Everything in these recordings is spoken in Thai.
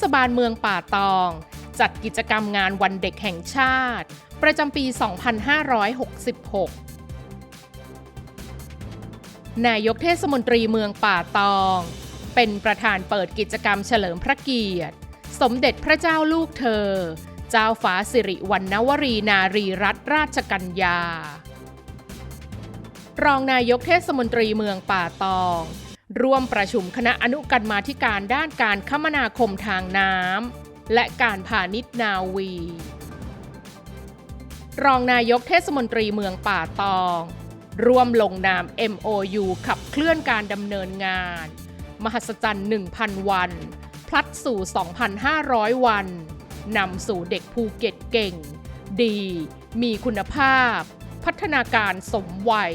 ศบาลเมืองป่าตอง จัดกิจกรรมงานวันเด็กแห่งชาติ ประจำปี 2566 นายกเทศมนตรีเมืองป่าตอง เป็นประธานเปิดกิจกรรมเฉลิมพระเกียรติ สมเด็จพระเจ้าลูกเธอ เจ้าฟ้าสิริวัณณวรีนารีรัตนราชกัญญารองนายกเทศมนตรีเมืองป่าตอง ร่วมประชุมคณะอนุกรรมาธิการด้านการคมนาคมทางน้ำและการพาณิชย์นาวี รองนายกเทศมนตรีเมืองป่าตอง ร่วมลงนาม MOU ขับเคลื่อนการดำเนินงาน มหัศจรรย์ 1,000 วัน พลัดสู่ 2,500 วันนำสู่เด็กภูเก็ตเก่ง ดี มีคุณภาพ พัฒนาการสมวัย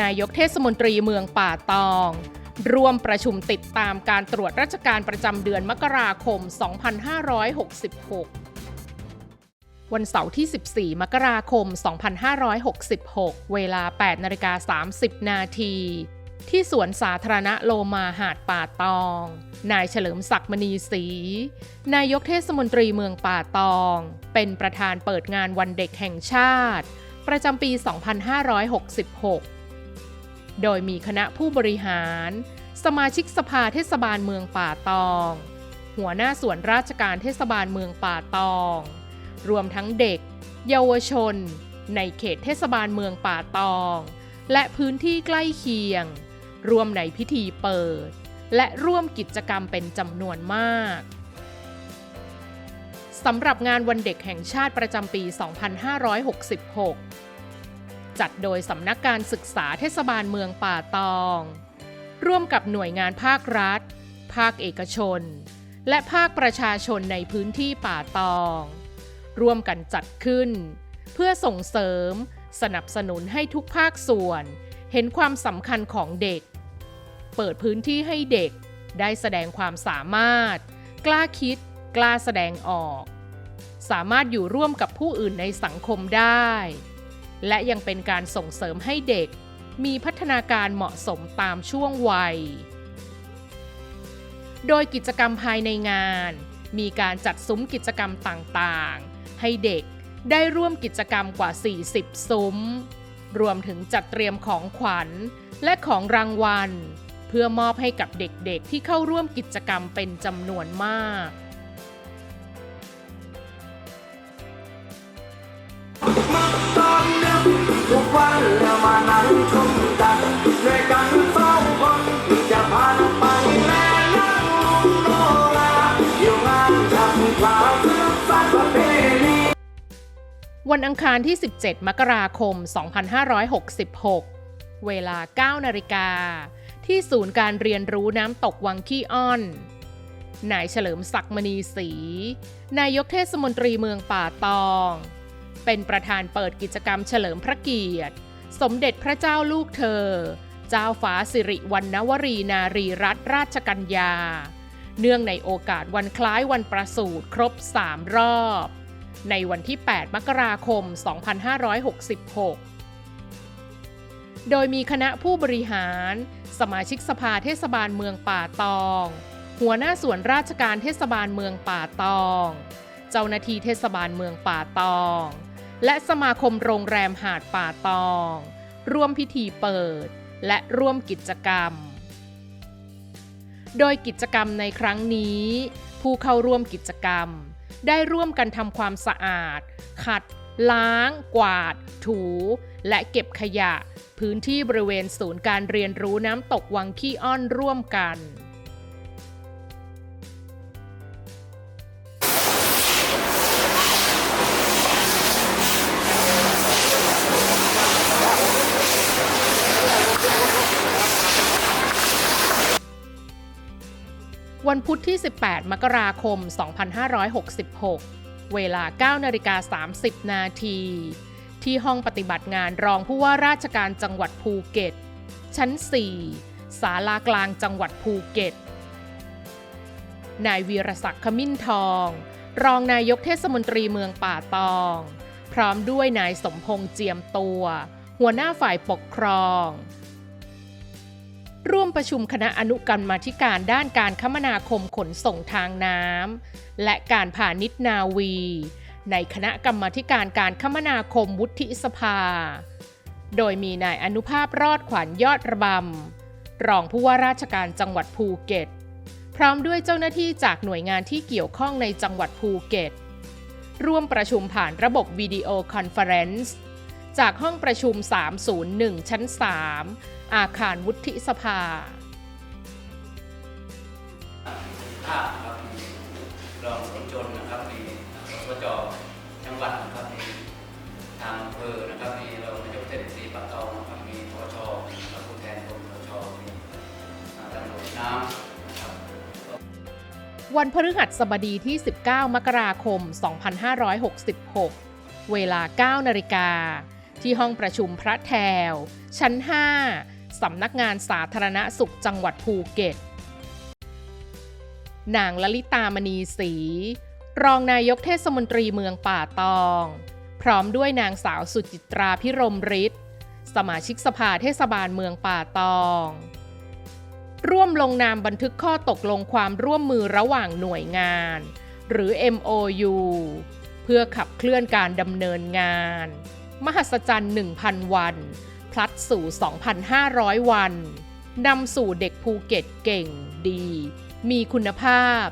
นายกเทศมนตรีเมืองป่าตอง ร่วมประชุมติดตามการตรวจราชการประจำเดือนมกราคม 2566วันเสาร์ที่ 14 มกราคม 2566 เวลา 8นาฬิกา30 นาที ที่สวนสาธารณะโลมาหาดป่าตอง นายเฉลิมศักดิ์มณีศรี นายกเทศมนตรีเมืองป่าตอง เป็นประธานเปิดงานวันเด็กแห่งชาติ ประจำปี 2566 โดยมีคณะผู้บริหาร สมาชิกสภาเทศบาลเมืองป่าตอง หัวหน้าส่วนราชการเทศบาลเมืองป่าตอง รวมทั้งเด็ก เยาวชน ในเขตเทศบาลเมืองป่าตอง และพื้นที่ใกล้เคียงร่วมในพิธีเปิด และร่วมกิจกรรมเป็นจำนวนมากสำหรับงานวันเด็กแห่งชาติประจำปี 2566 จัดโดยสำนักการศึกษาเทศบาลเมืองป่าตอง ร่วมกับหน่วยงานภาครัฐ ภาคเอกชน และภาคประชาชนในพื้นที่ป่าตอง ร่วมกันจัดขึ้น เพื่อส่งเสริม สนับสนุนให้ทุกภาคส่วน เห็นความสำคัญของเด็ก เปิดพื้นที่ให้เด็กได้แสดงความสามารถ กล้าคิด กล้าแสดงออก สามารถอยู่ร่วมกับผู้อื่นในสังคมได้ และยังเป็นการส่งเสริมให้เด็ก มีพัฒนาการเหมาะสมตามช่วงวัย โดยกิจกรรมภายในงาน มีการจัดซุ้มกิจกรรมต่างๆ ให้เด็กได้ร่วมกิจกรรมกว่า 40 ซุ้ม รวมถึงจัดเตรียมของขวัญและของรางวัล เพื่อมอบให้กับเด็กๆที่เข้าร่วมกิจกรรมเป็นจำนวนมาก ทุกวันแล้วมานั่งชมกันด้วยกันสองคนที่จะพานไปแม่นั่งลุงโนราอยู่งานจับกล่าวสืบสานประเพณีวันอังคารที่ 17 มกราคม 2566 เวลา 9 นาฬิกา ที่ศูนย์การเรียนรู้น้ำตกวังขี้อ้อนนายเฉลิมศักดิ์มณีศรี นายกเทศมนตรีเมืองป่าตอง เป็นประธานเปิดกิจกรรมเฉลิมพระเกียรติ สมเด็จพระเจ้าลูกเธอ เจ้าฟ้าสิริวัณณวรีนารีรัตนราชกัญญา เนื่องในโอกาสวันคล้ายวันประสูติครบ 3 รอบ ในวันที่ 8 มกราคม 2566 โดยมีคณะผู้บริหาร สมาชิกสภาเทศบาลเมืองป่าตอง หัวหน้าส่วนราชการเทศบาลเมืองป่าตองเจ้าหน้าที่เทศบาลเมืองป่าตอง และสมาคมโรงแรมหาดป่าตอง ร่วมพิธีเปิด และร่วมกิจกรรม โดยกิจกรรมในครั้งนี้ ผู้เข้าร่วมกิจกรรม ได้ร่วมกันทำความสะอาด ขัด ล้าง กวาด ถู และเก็บขยะ พื้นที่บริเวณศูนย์การเรียนรู้น้ำตกวังขี้อ้อนร่วมกัน วันพุธที่ 18 มกราคม 2566 เวลา 9นาฬิกา30 นาที ที่ห้องปฏิบัติงานรองผู้ว่าราชการจังหวัดภูเก็ต ชั้น 4 ศาลากลางจังหวัดภูเก็ต นายวีรศักดิ์ขมิ้นทอง รองนายกเทศมนตรีเมืองป่าตอง พร้อมด้วยนายสมพงษ์เจียมตัว หัวหน้าฝ่ายปกครอง ร่วมประชุมคณะอนุกรรมาธิการด้านการคมนาคมขนส่งทางน้ำและการพาณิชย์นาวี ในคณะกรรมาธิการการคมนาคมวุฒิสภา โดยมีนายอนุภาพรอดขวัญยอดระบำรองผู้ว่าราชการจังหวัดภูเก็ต พร้อมด้วยเจ้าหน้าที่จากหน่วยงานที่เกี่ยวข้องในจังหวัดภูเก็ต ร่วมประชุมผ่านระบบวิดีโอคอนเฟอเรนซ์จากห้องประชุม 301 ชั้น 3 อาคารวุฒิสภาภาพนะครับมีรองสมชนนะครับมีสจจังหวัดนะครับมีทางอำเภอนะครับมีรองนายกเทศมนตรีปากเตองนะครับมีปชนะครับผู้แทนกรมปชมีอ่าตำรวจน้ำนะครับวันพฤหัสบดีที่ 19 มกราคม 2566 เวลา 9 นาฬิกา ที่ห้องประชุมพระแถว ชั้น 5 สำนักงานสาธารณสุขจังหวัดภูเก็ต นางลลิตามณีศรีรองนายกเทศมนตรีเมืองป่าตอง พร้อมด้วยนางสาวสุจิตราพิรมฤทธิ์สมาชิกสภาเทศบาลเมืองป่าตอง ร่วมลงนามบันทึกข้อตกลงความร่วมมือระหว่างหน่วยงาน หรือ MOU เพื่อขับเคลื่อนการดำเนินงาน มหัศจรรย์ 1,000 วัน ลัดสู่ 2,500 วันนำสู่เด็กภูเก็ตเก่งดี มีคุณภาพ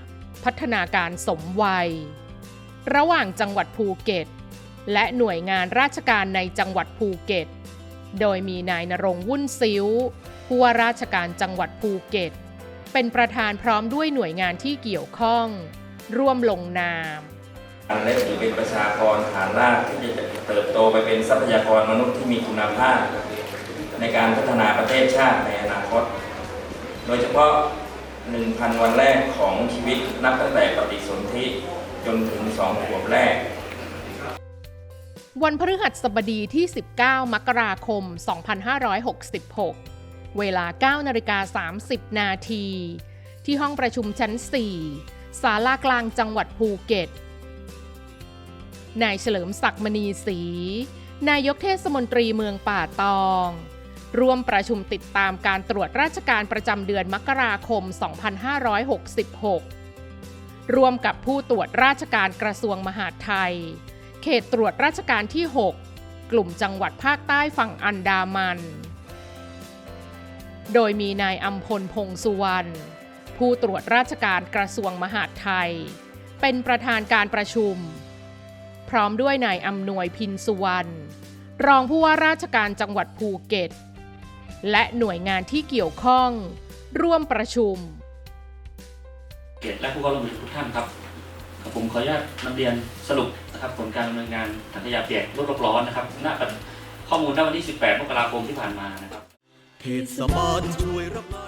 พัฒนาการสมวัย ระหว่างจังหวัดภูเก็ต และหน่วยงานราชการในจังหวัดภูเก็ต โดยมีนายนรงวุ่นซิ้วผู้ว่าราชการจังหวัดภูเก็ต เป็นประธานพร้อมด้วยหน่วยงานที่เกี่ยวข้อง ร่วมลงนาม และถือเป็นประชากรฐานรากที่จะเติบโตไปเป็นทรัพยากรมนุษย์ที่มีคุณภาพ ในการพัฒนาประเทศชาติในอนาคต โดยเฉพาะ 1,000 วันแรกของชีวิตนับตั้งแต่ปฏิสนธิจนถึง2ขวบแรก วันพฤหัสบดีที่ 19 มกราคม 2566 เวลา 9 นาฬิกา 30 นาที ที่ห้องประชุมชั้น 4 ศาลากลางจังหวัดภูเก็ต นายเฉลิมศักดิ์มณีศรี นายกเทศมนตรีเมืองป่าตอง ร่วมประชุมติดตามการตรวจราชการประจำเดือนมกราคม 2566 ร่วมกับผู้ตรวจราชการกระทรวงมหาดไทย เขตตรวจราชการที่ 6 กลุ่มจังหวัดภาคใต้ฝั่งอันดามัน โดยมีนายอัมพลพงสุวรรณผู้ตรวจราชการกระทรวงมหาดไทย เป็นประธานการประชุม พร้อมด้วยนายอำนวยพินสุวรรณรองผู้ว่าราชการจังหวัดภูเก็ต และหน่วยงานที่เกี่ยวข้อง ร่วมประชุม เกียรติและผู้เข้าร่วมประชุมทุกท่านครับกับผมขออนุญาตนำเรียนสรุปนะครับผลการดำเนินงานถังขยะเปียกลดโลกร้อนนะครับณปัจข้อมูลณวันที่ 18 มกราคมที่ผ่านมานะครับ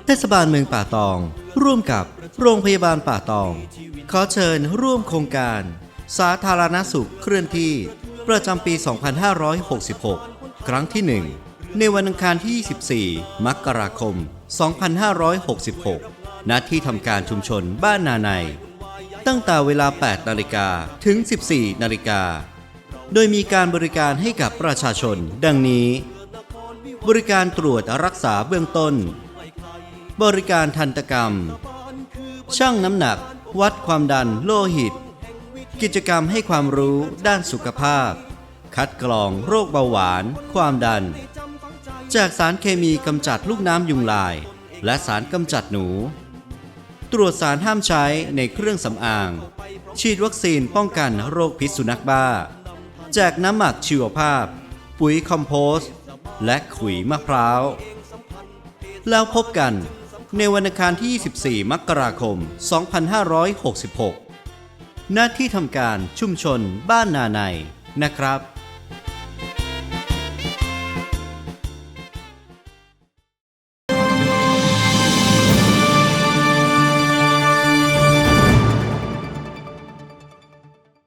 เทศบาลเมืองป่าตอง ร่วมกับโรงพยาบาลป่าตอง ขอเชิญร่วมโครงการ สาธารณสุขเคลื่อนที่ ประจำปี 2566 ครั้งที่ 1 ในวันอังคารที่ 24 มกราคม 2566 ณ ที่ทำการชุมชนบ้านนาใน ตั้งแต่เวลา 8 นาฬิกาถึง 14 นาฬิกา โดยมีการบริการให้กับประชาชน ดังนี้ บริการตรวจรักษาเบื้องต้น บริการทันตกรรมชั่งน้ำหนัก วัดความดันโลหิต กิจกรรมให้ความรู้ด้านสุขภาพ คัดกรองโรคเบาหวาน ความดัน จากสารเคมีกำจัดลูกน้ำยุงลาย และสารกำจัดหนู ตรวจสารห้ามใช้ในเครื่องสำอาง ฉีดวัคซีนป้องกันโรคพิษสุนัขบ้า แจกน้ำหมักชีวภาพ ปุ๋ยคอมโพสต์ และขุยมะพร้าว แล้วพบกันในวันอังคารที่ 24 มกราคม 2566 หน้าที่ทำการชุมชนบ้านนาในนะครับ